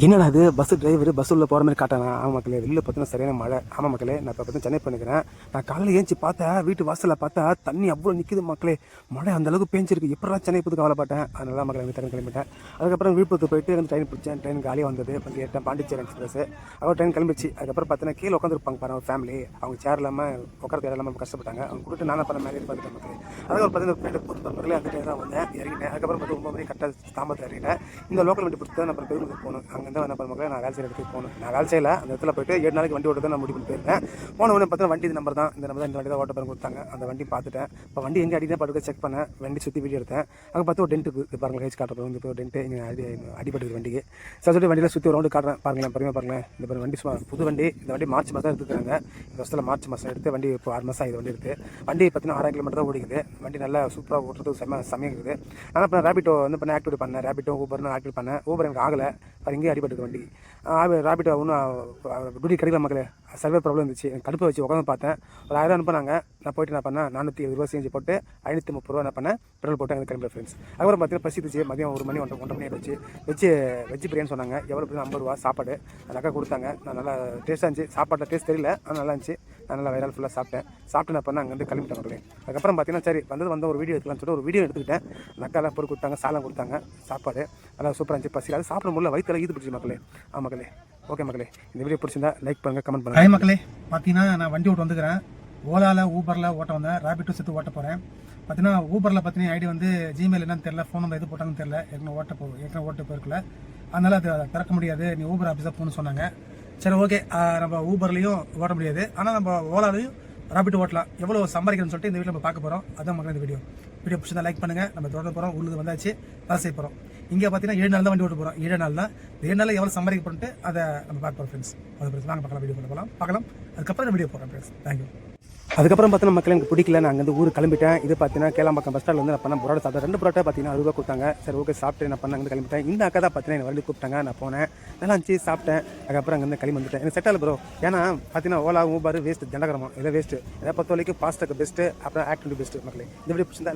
என்னடா அது bus driver bus உள்ள போகிற மாதிரி காட்டானா ஆமாம் மக்களே வெளியில் பார்த்தீங்கன்னா சரியான மழை. ஆமாம் மக்களே நான் இப்போ பார்த்தீங்கன்னா சென்னை பண்ணிக்கிறேன் நான் காலையில் ஏஞ்சி பார்த்தேன் வீட்டு வாசலில் பார்த்தா தண்ணி அவ்வளோ நிற்கிது மக்களே. மழை அந்த அளவுக்கு பேஞ்சிருக்கு. எப்படா சென்னை போது கவலைப்பட்டேன். அதனால மக்களே வந்து ட்ரெயின் கிளம்பிட்டேன். அதுக்கப்புறம் விழுப்புரத்து போயிட்டு அந்த ட்ரெயின் பிடிச்சேன். ட்ரெயின் காலியாக வந்தது. வந்து ஏற்றேன் பாண்டிச்சேரி எக்ஸ்பிரஸ் அப்புறம் ட்ரெயின் கிளம்பிச்சு அதுக்கப்புறம் பார்த்தீங்கன்னா கீழே உட்காந்துருப்பாங்க பாருங்க ஃபேமிலி அவங்க சேர் இல்லாமல் உட்காரத்து இடம் இல்லாமல் கஷ்டப்பட்டாங்க. அவங்க கூட்டு நானும் பண்ண மேலே பார்த்துட்டேன் மக்களே. அதுக்கப்புறம் பார்த்தீங்கன்னா ஃப்ரெண்டு மக்களே அந்த டைம் தான் வந்தேன். இறங்கினேன் அதுக்கப்புறம் பார்த்து ஒன்பது மணி கரெக்டாக தாமதத்தில் இறங்கினேன் இந்த லோக்கல் வண்டி பிடிச்சி தான் அப்புறம் பெருங்குக்கு போகணும். அங்கேருந்து வந்த பண்ண மக்களே நான் வேலை செய்கிற இடத்துக்கு போகணும். நான் வேலை செய்யலை அந்த இடத்துல போயிட்டு ஏழு நாளைக்கு வண்டி ஓட்டுறது நான் முடிவு பண்ணி போயிருந்தேன். போன உடனே பார்த்தீங்கன்னா வண்டி இந்த நம்பர் தான். இந்த நம்பர் தான் இந்த வண்டி தான் ஓட்ட பேர் கொடுத்தாங்க. அந்த வண்டி பார்த்துட்டேன். இப்போ வண்டி எங்கே அடிதான் படுக்க செக் பண்ணேன். வண்டி சுற்றி வீடியோ எடுத்தேன். அங்கே பார்த்து ஒரு டென்ட் இருக்குது. பாருங்கள் ஹெச் காட்டுறது இப்போ ஒரு டென்ட்டு இங்கே அடி அடிபட்டுருக்கு வண்டிக்கு. சார் சொல்லிட்டு வண்டியில் சுற்றி ஒரு ரவுண்டு காட்டுறேன். பாருங்களேன் பொறுமையாக பாருங்களேன். இந்த வண்டி சும்மா புது வண்டி. இந்த வண்டி மார்ச் மாதம் எடுத்துக்கிறாங்க. இந்த வருஷத்தில் மார்ச் மாதம் எடுத்து வண்டி இப்போ ஆறு மாதம் ஆகுது வண்டி இருக்குது வண்டி பார்த்தீங்கன்னா ஆறாயிரம் கிலோமீட்டர் தான் ஓடிக்குது. வண்டி நல்லா சூப்பராக ஓட்டுறதுக்கு செம்ம செம்மையாக இருக்குது. ஆனால் இப்போ ரேபிட்டோ வந்து இப்போ ஆக்டிவேட் பண்ணேன். ரேபிட்டோ ஊபர்னு ஆக்டிவேட் பண்ணேன். ஊபர் எனக்கு ஆகலை. அது இங்கேயே அடிபட்டுருக்கு வண்டி. ரேபிட்டோ ஒன்றும் டியூட்டி கிடைக்கல மக்களே. சர்வர் ப்ராப்ளம் இருந்துச்சு. எனக்கு கடுப்பு வச்சு உட்காந்து பார்த்தேன். ஒரு ஆயிரம் அனுப்பினாங்க. நான் போயிட்டு என்ன பண்ணேன்? நானூற்றி இருபது ரூபா சேஞ்சு போட்டு ஐநூற்றி முப்பது ரூபா என்ன பண்ணேன்? பெட்ரோல் போட்டு எனக்கு கிளம்பி ஃப்ரெண்ட்ஸ் அப்புறம் பார்த்தீங்கன்னா பசித்துச்சு மதியம் ஒரு மணி ஒன்றரை ஒன்றரை மணி ஆயிடுச்சு. வச்சு வெஜ் பிரியாணி சொன்னாங்க. எவ்வளோ பிரியாணி? ஐம்பது ரூபா சாப்பாடு. அந்த அக்கா கொடுத்தாங்க. நான் நல்லா டேஸ்ட்டாக இருந்துச்சு. சாப்பாட்டில் டேஸ்ட் தெரியல. ஆனால் நல்லா இருந்துச்சு. அதனால் வைரல் ஃபுல்லாக சாப்பிட்டேன். சாப்பிட்டு நான் பண்ண அங்கேருந்து கிளம்பிட்டேன் மக்களே அதுக்கப்புறம் பார்த்தீங்கன்னா சரி வந்தது வந்து ஒரு வீடியோ எடுக்கலாம்னு சொல்லிட்டு ஒரு வீடியோ எடுத்துக்கிட்டேன். நக்காலாம் பொருள் கொடுத்தாங்க சாலம் கொடுத்தாங்க சாப்பாடு. நல்லா சூப்பராக இருந்துச்சு. பசி அது சாப்பிட முடியல வயிற்றுல ஈது பிடிச்சி மக்களே ஆ மக்களே ஓகே மக்களே இந்த வீடியோ பிடிச்சிருந்தா லைக் பண்ணுங்கள் கமெண்ட் பண்ணுங்கள் ஹாய் மக்களே பார்த்தீங்கன்னா நான் வண்டி ஓட்டு வந்துக்கிறேன். ஓலாவில் ஊபரில் ஓட்ட வந்தேன். ரேபிட்டோ சேர்த்து ஓட்ட போகிறேன் பார்த்தீங்கன்னா ஊபரில் பார்த்தீங்கன்னா ஐடி வந்து ஜிமெயில் என்னன்னு தெரியல ஃபோன் நம்பர் எது போட்டாங்கன்னு தெரியல. ஏற்கனவே ஓட்ட போ ஏற்கனவே ஓட்ட போயிருக்கல. அதனால் அது திறக்க முடியாது. நீ ஊபர் ஆஃபீஸாக போகணும்னு சொன்னாங்க. சரி ஓகே நம்ம ஊபர்லேயும் ஓட்ட முடியாது. ஆனால் நம்ம ஓலாலையும் ராபிட்டோ ஓட்டலாம் எவ்வளோ சம்பாதிக்கணும்னு சொல்லிட்டு இந்த வீட்டில் நம்ம பார்க்க போகிறோம் அதான் மக்கள் இந்த வீடியோ. வீடியோ பிடிச்சா லைக் பண்ணுங்கள் நம்ம தொடர்ந்து போகிறோம் உள்ளது வந்தாச்சு. வேலை செய்ய போகிறோம் இங்கே பார்த்தீங்கன்னா ஏழு நாள் தான் வண்டி ஓட்டு போகிறோம் ஏழு நாள் தான். ஏழு நாளில் எவ்வளோ சம்பாதிக்க பண்ணிட்டு அதை நம்ம பார்க்க போகிறோம் ஃப்ரெண்ட்ஸ் அதை பற்றி வாங்க பார்க்கலாம் வீடியோ பண்ண போகலாம். பார்க்கலாம். அதுக்கப்புறம் இந்த வீடியோ போகிறோம் ஃப்ரெண்ட்ஸ் தேங்க்யூ அதுக்கப்புறம் பார்த்தீங்கன்னா மக்கள் எனக்கு பிடிக்கல. நான் அங்கேருந்து ஊருக்கு கிளம்பிட்டேன். இது பார்த்தீங்கன்னா கேளாம்பாக்கம் பஸ் ஸ்டாண்டில் வந்து நான் பண்ண பரோட்டா சாப்பிட்டேன். ரெண்டு பரோட்டா பார்த்தீங்கன்னா அறுபது கொடுத்தாங்க. சரி ஓகே சாப்பிட்டு நான் பண்ண அங்கே கிளம்பிட்டேன். இந்த அக்கா தான் பார்த்தீங்கன்னா என்ன வந்து கூப்பிட்டாங்க. நான் போனேன். நல்லா இருந்துச்சு சாப்பிட்டேன். அதுக்கப்புறம் அங்கேருந்து கிளம்பி வந்துட்டேன். எனக்கு செட் ஆகல ப்ரோ ஏன்னா பார்த்தீங்கன்னா ஓலா ஊபர் வேஸ்ட் தண்டகரமா. இதை வேஸ்ட்டு இதை பொறுத்த வரைக்கும் ஃபாஸ்ட்டாக பெஸ்ட்டு அப்புறம் ஆக்டிவிட்டி பெஸ்ட்டு மக்களே. இந்த வீடியோ பிடிச்சிருந்தா